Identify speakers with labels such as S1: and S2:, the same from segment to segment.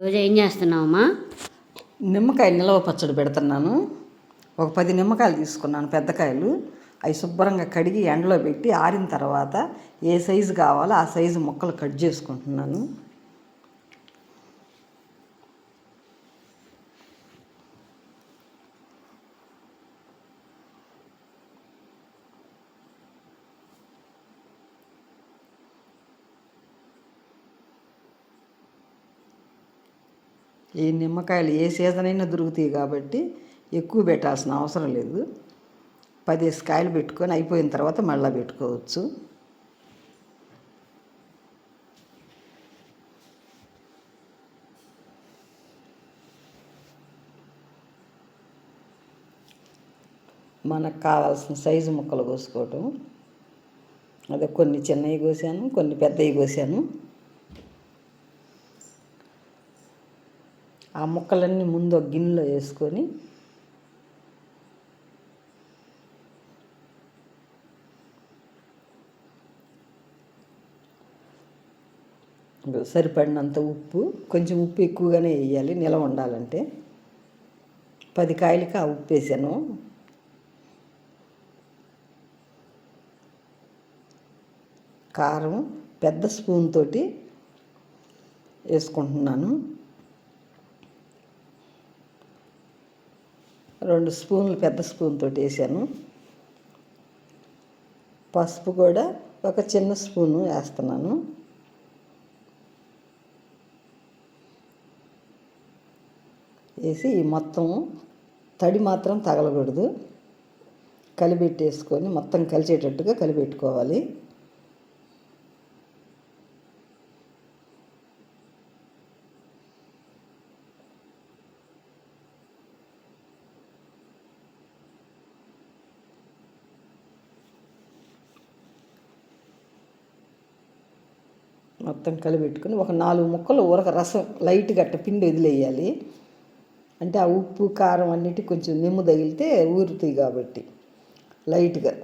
S1: రోజు ఏం చేస్తున్నావమ్మా?
S2: నిమ్మకాయ నిలవ పచ్చడి పెడుతున్నాను. ఒక పది నిమ్మకాయలు తీసుకున్నాను పెద్దకాయలు అవి శుభ్రంగా కడిగి ఎండలో పెట్టి ఆరిన తర్వాత ఏ సైజు కావాలో ఆ సైజు ముక్కలు కట్ చేసుకుంటున్నాను. ఈ నిమ్మకాయలు ఏ సీజన్ అయినా దొరుకుతాయి కాబట్టి ఎక్కువ పెట్టాల్సిన అవసరం లేదు. పదేసి కాయలు పెట్టుకొని అయిపోయిన తర్వాత మళ్ళీ పెట్టుకోవచ్చు. మనకు కావాల్సిన సైజు ముక్కలు కోసుకోవటం. అదే కొన్ని చిన్నవి కోసాను కొన్ని పెద్దవి కోసాను. ఆ ముక్కలన్నీ ముందు ఒక గిన్నెలో వేసుకొని సరిపడినంత ఉప్పు కొంచెం ఉప్పు ఎక్కువగానే వేయాలి నిలవ ఉండాలంటే. పది కాయలకి ఆ ఉప్పు వేసాను. కారం పెద్ద స్పూన్ తోటి వేసుకుంటున్నాను. రెండు స్పూన్లు పెద్ద స్పూన్ తోటి వేసాను. పసుపు కూడా ఒక చిన్న స్పూను వేస్తున్నాను. వేసి ఈ మొత్తం తడి మాత్రం తగలకూడదు. కలిపెట్టేసుకొని మొత్తం కలిసేటట్టుగా కలిపెట్టుకోవాలి. మొత్తం కలిపెట్టుకుని ఒక నాలుగు ముక్కలు ఊరక రసం లైట్ గట్ట పిండి వదిలేయాలి. అంటే ఆ ఉప్పు కారం అన్నిటి కొంచెం నిమ్ము తగిలితే ఊరుతాయి కాబట్టి. లైట్గా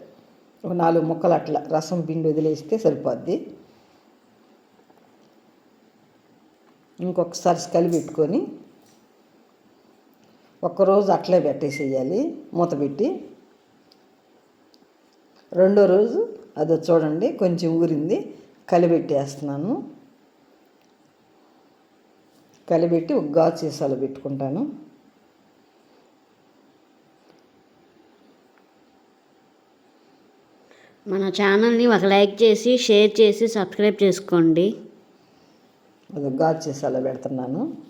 S2: ఒక నాలుగు ముక్కలు అట్లా రసం పిండి వదిలేస్తే సరిపోద్ది. ఇంకొకసారి కలిపెట్టుకొని ఒక్కరోజు అట్లే పెట్టేసేయాలి మూత పెట్టి. రెండో రోజు అదో చూడండి కొంచెం ఊరింది. కలిపెట్టేస్తున్నాను. కలిపెట్టి ఒక గాజు సీసాలో పెట్టుకుంటాను.
S1: మన ఛానల్ని ఒక లైక్ చేసి షేర్ చేసి సబ్స్క్రైబ్ చేసుకోండి.
S2: అది గాజు సీసాలో పెడుతున్నాను.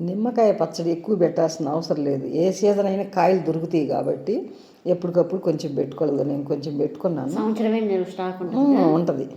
S2: నిమ్మకాయ పచ్చడి ఎక్కువ పెట్టాల్సిన అవసరం లేదు. ఏ సీజన్ అయినా కాయలు దొరుకుతాయి కాబట్టి ఎప్పటికప్పుడు కొంచెం పెట్టుకోలేదు నేను కొంచెం పెట్టుకున్నాను. ఉంటుంది.